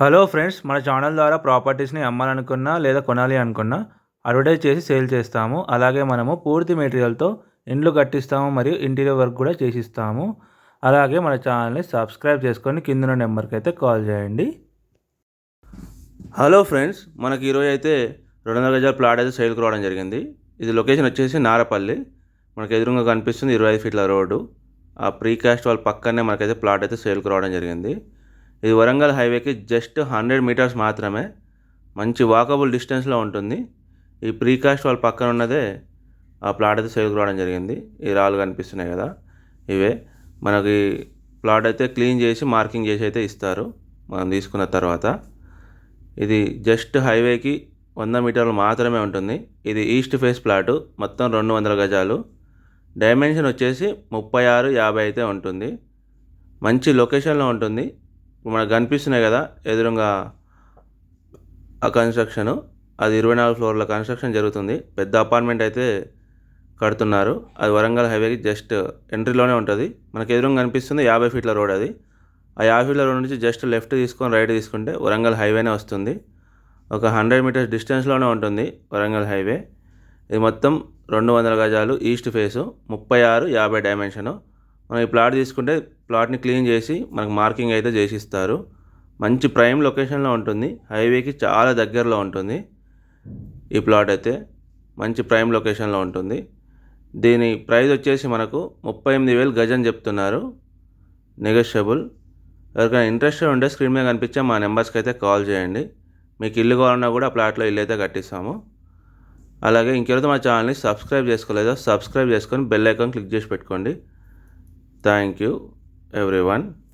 Hello friends మన channel ద్వారా ప్రాపర్టీస్ని అమ్మాలనుకున్నా లేదా కొనాలి అనుకున్నా అడ్వర్టైజ్ చేసి సేల్ చేస్తాము. అలాగే మనము పూర్తి మెటీరియల్తో ఇండ్లు కట్టిస్తాము మరియు ఇంటీరియర్ వర్క్ కూడా చేసిస్తాము. అలాగే మన ఛానల్ని సబ్స్క్రైబ్ చేసుకొని కింద నెంబర్కి అయితే కాల్ చేయండి. హలో ఫ్రెండ్స్ మనకి ఈరోజు అయితే రెండు వందల గజాల ప్లాట్ అయితే సేల్కి రావడం జరిగింది. ఇది లొకేషన్ వచ్చేసి నారపల్లి. మనకు ఎదురుగా కనిపిస్తుంది ఇరవై ఐదు ఫీట్ల రోడ్డు. ఆ ప్రీకాస్ట్ వాళ్ళ పక్కనే మనకైతే ప్లాట్ అయితే సేల్కి రావడం జరిగింది. ఇది వరంగల్ హైవేకి జస్ట్ హండ్రెడ్ మీటర్స్ మాత్రమే. మంచి వాకబుల్ డిస్టెన్స్లో ఉంటుంది. ఈ ప్రీకాస్ట్ వాళ్ళ పక్కన ఉన్నదే ఆ ప్లాట్ అయితే సేల్కి రావడం జరిగింది. ఈ రాళ్ళు కనిపిస్తున్నాయి కదా. ఇవే. మనకి ప్లాట్ అయితే క్లీన్ చేసి మార్కింగ్ చేసి అయితే ఇస్తారు. మనం తీసుకున్న తర్వాత. ఇది జస్ట్ హైవేకి వంద మీటర్లు మాత్రమే ఉంటుంది. ఇది ఈస్ట్ ఫేస్ ప్లాటు. మొత్తం రెండు వందల గజాలు. డైమెన్షన్ వచ్చేసి ముప్పై ఆరు యాభై అయితే ఉంటుంది. మంచి లొకేషన్లో ఉంటుంది. మనకు కనిపిస్తున్నాయి కదా ఎదురుగా ఆ కన్స్ట్రక్షను అది ఇరవై నాలుగు ఫ్లోర్ల కన్స్ట్రక్షన్ జరుగుతుంది. పెద్ద అపార్ట్మెంట్ అయితే కడుతున్నారు. అది వరంగల్ హైవేకి జస్ట్ ఎంట్రీలోనే ఉంటుంది. మనకు ఎదురుగా కనిపిస్తుంది యాభై ఫీట్ల రోడ్ అది. ఆ యాభై ఫీట్ల రోడ్ నుంచి జస్ట్ లెఫ్ట్ తీసుకొని రైట్ తీసుకుంటే వరంగల్ హైవేనే వస్తుంది. ఒక హండ్రెడ్ మీటర్స్ డిస్టెన్స్లోనే ఉంటుంది వరంగల్ హైవే ఇది మొత్తం రెండు వందల గజాలు ఈస్ట్ ఫేసు ముప్పై ఆరు యాభై డైమెన్షను మనం ఈ ప్లాట్ తీసుకుంటే ప్లాట్ని క్లీన్ చేసి మనకు మార్కింగ్ అయితే చేసి ఇస్తారు మంచి ప్రైమ్ లొకేషన్లో ఉంటుంది. హైవేకి చాలా దగ్గరలో ఉంటుంది. ఈ ప్లాట్ అయితే మంచి ప్రైమ్ లొకేషన్లో ఉంటుంది. దీని ప్రైస్ వచ్చేసి మనకు ముప్పై ఎనిమిది వేలు గజం చెప్తున్నారు. నెగోషియబుల్. ఎవరికైనా ఇంట్రెస్ట్ ఉంటే స్క్రీన్ మీద కనిపించే మా నెంబర్స్కి అయితే కాల్ చేయండి. మీకు ఇల్లు కావాలన్నా కూడా ఆ ప్లాట్లో ఇల్లు అయితే కట్టిస్తాము. అలాగే ఇంకెవరైతే మా ఛానల్ని సబ్స్క్రైబ్ చేసుకోలేదో సబ్స్క్రైబ్ చేసుకొని బెల్ ఐకాన్ క్లిక్ చేసి పెట్టుకోండి. Thank you everyone.